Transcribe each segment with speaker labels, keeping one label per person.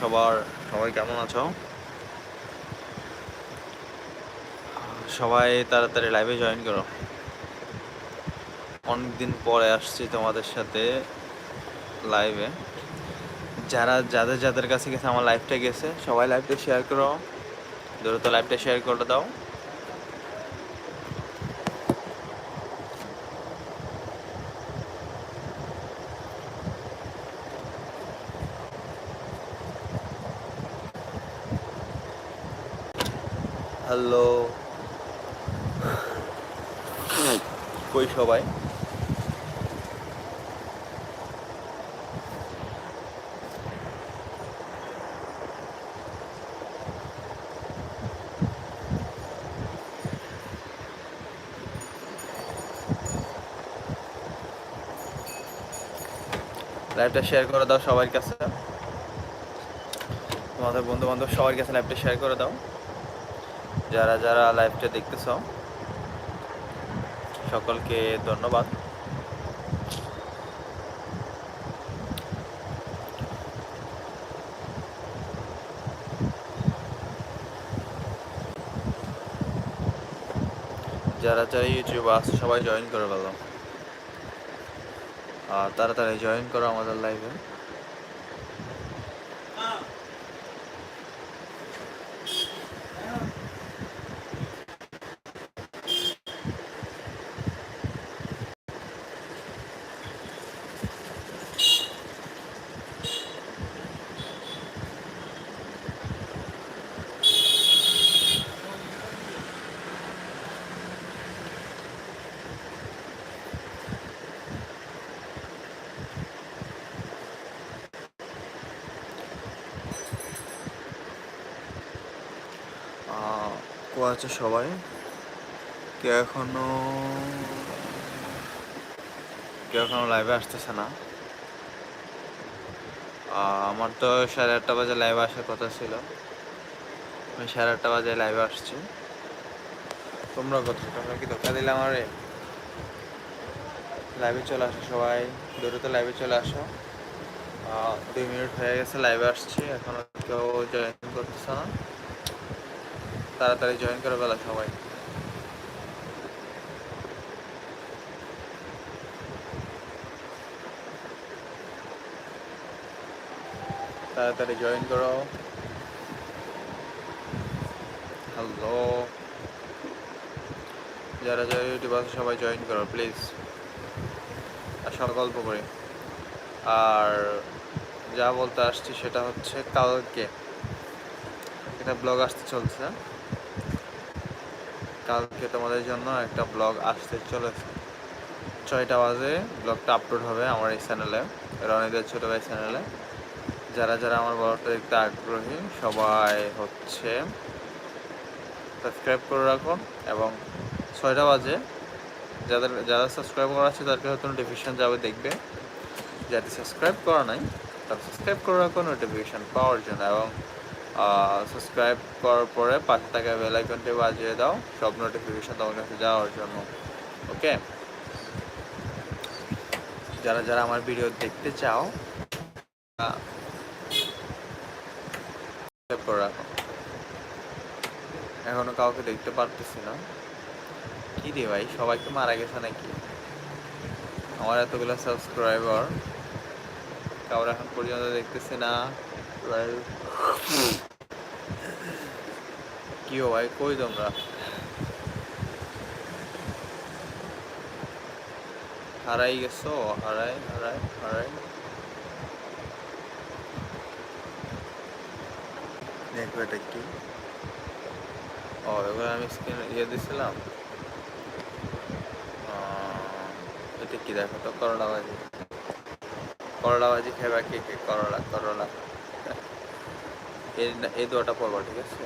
Speaker 1: সবার? সবাই কেমন আছো? সবাই তাড়াতাড়ি লাইভে জয়েন করো। অনেকদিন পরে আসছি তোমাদের সাথে লাইভে যারা, যাদের যাদের কাছে গেছে, আমার লাইভটা গেছে, সবাই লাইভটা শেয়ার করো। দ্রুত লাইভটা শেয়ার করে দাও। হ্যালো। কই সবাই? লাইভটা শেয়ার করে দাও সবার কাছে। তোমাদের বন্ধু বান্ধব সবার কাছে লাইভটা শেয়ার করে দাও। যারা যারা লাইভটা দেখতেছ, সকলকে ধন্যবাদ। যারা যারা ইউটিউব আছে, সবাই জয়েন করে ফেলো। আর তাড়াতাড়ি জয়েন করো আমাদের লাইভে কো আছে সবাই। কেউ এখনও কেউ এখনও লাইভে আসতেছে না। আমার তো সাড়ে আটটা বাজে লাইভে আসার কথা ছিল। আমি সাড়ে আটটা বাজে লাইভে আসছি। তোমরা কোথায়? তোমরা কি ধোকা দিলে আমারে? লাইভে চলে আসো সবাই। দ্রুত লাইভে চলে আসো। দুই মিনিট হয়ে গেছে লাইভে আসছি। এখনও কেউ জয়েন করতেছে না। তাড়াতাড়ি জয়েন করে ফেলা সবাই। তাড়াতাড়ি জয়েন করো। হ্যালো যারা যারা ইউটিউব আছে, সবাই জয়েন করো প্লিজ আর আসল গল্প করে। আর যা বলতে আসছি সেটা হচ্ছে কালকে। একটা ব্লগ আসতে চলছে। কালকে তোমাদের জন্য একটা ব্লগ আসতে চলেছে। ছয়টা বাজে ব্লগটা আপলোড হবে আমার এই চ্যানেলে রনিদের ছোট ভাই চ্যানেলে যারা যারা আমার ব্লগটা দেখতে আগ্রহী, সবাই হচ্ছে সাবস্ক্রাইব করে রাখুন এবং ছয়টা বাজে, যাদের, যারা সাবস্ক্রাইব করা আছে তাদেরকে হয়তো নোটিফিকেশান যাবে দেখবে। যাতে সাবস্ক্রাইব করা নাই তারা সাবস্ক্রাইব করে রাখো নোটিফিকেশান পাওয়ার জন্য এবং সাবস্ক্রাইব করার পরে পাশে থাকা বেল আইকনটি বাজিয়ে দাও। সব নোটিফিকেশন তোমার কাছে যাওয়ার জন্য। ওকে যারা যারা আমার ভিডিও দেখতে চাও করে রাখো। এখনও কাউকে দেখতে পারতেছি না। কি রে ভাই, সবাই কি মারা গেছে নাকি? আমার এতগুলো সাবস্ক্রাইবার কাউর এখন পর্যন্ত দেখতেছি না। কি ভাই কই তোমরা? হারাই গেছো হারাই হারাই হারাই। দেখো এটা কি? ও এবার আমি স্ক্রিন ইয়ে দিছিলাম। এটা কি দেখো তো করলা ভাজি করলা ভাজি খাইবা কে কে, করলা করলা। এই দোয়াটা পড়ব, ঠিক আছে?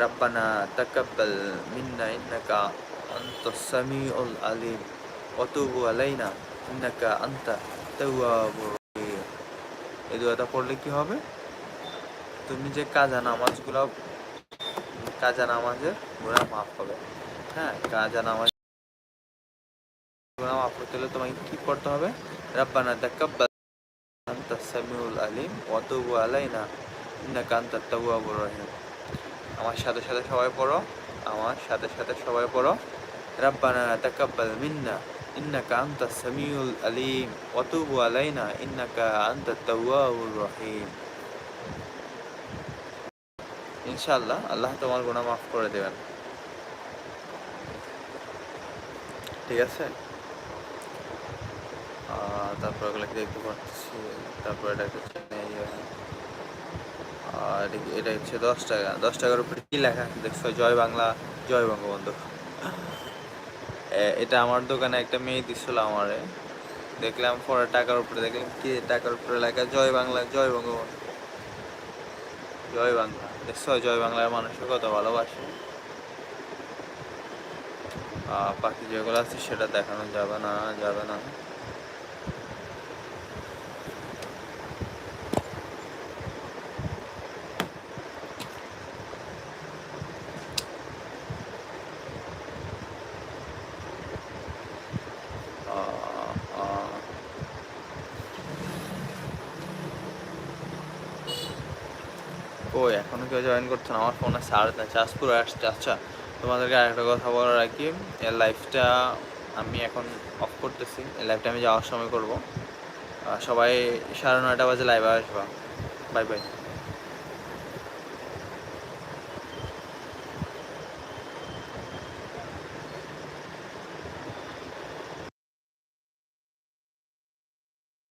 Speaker 1: রাব্বানা তাকাব্বাল মিন্না ইন্নাকা আনতাস সামিউল আলিম। ওয়াতুবু আলাইনা, ইন্নাকা আনতা তাওয়াবুর এই দোয়াটা পড়লে কি হবে? তুমি যে কাজা নামাজগুলো, কাজা নামাজের গুণা মাফ হবে। হ্যাঁ কাজা নামাজ গুণা মাফ করতে হলে তোমাকে কি করতে হবে? রাব্বানা তাকাব্বাল সামিউল আলিম ওয়াতুবু আলাইনা, ইন্নাকা আনতাত তাওয়াবুর রহিম। আমার সাথে সাথে সবাই পড়ো, আমার সাথে সাথে সবাই পড়ো। রাব্বানা তাকাব্বাল মিন্না, ইন্নাকা আনতাস সামিউল আলিম ওয়াতুবু আলাইনা, ইন্নাকা আনতাত তাওয়াবুর রহিম। ইনশাআল্লাহ, আল্লাহ তোমার গুনাহ মাফ করে দেবেন। ঠিক আছে? তারপর ওগুলো কি দেখতে পাচ্ছি তারপর এটা হচ্ছে ইয়ে, আর এটা হচ্ছে দশ টাকা দশ টাকার উপরে কি লেখা দেখছ জয় বাংলা জয় বঙ্গবন্ধু। এটা আমার দোকানে একটা মেয়ে দিছিল আমারে। দেখলাম পরে টাকার উপরে দেখলাম কি টাকার উপরে লেখা জয় বাংলা জয় বঙ্গবন্ধু। জয় বাংলা দেখছ জয় বাংলার মানুষকে কত ভালোবাসে। বাকি যেগুলো আছে সেটা দেখানো যাবে না যাবে না। কই এখনও কেউ জয়েন করছে না, আমার ফোনে চার্জ না চার্জ পুরো আসছে। আচ্ছা তোমাদেরকে আরেকটা কথা বলো আর কি এর লাইফটা আমি এখন অফ করতেছি, এই লাইফটা আমি যাওয়ার সময় করব। সবাই সাড়ে নয়টা বাজে লাইভে আসবা। Bye bye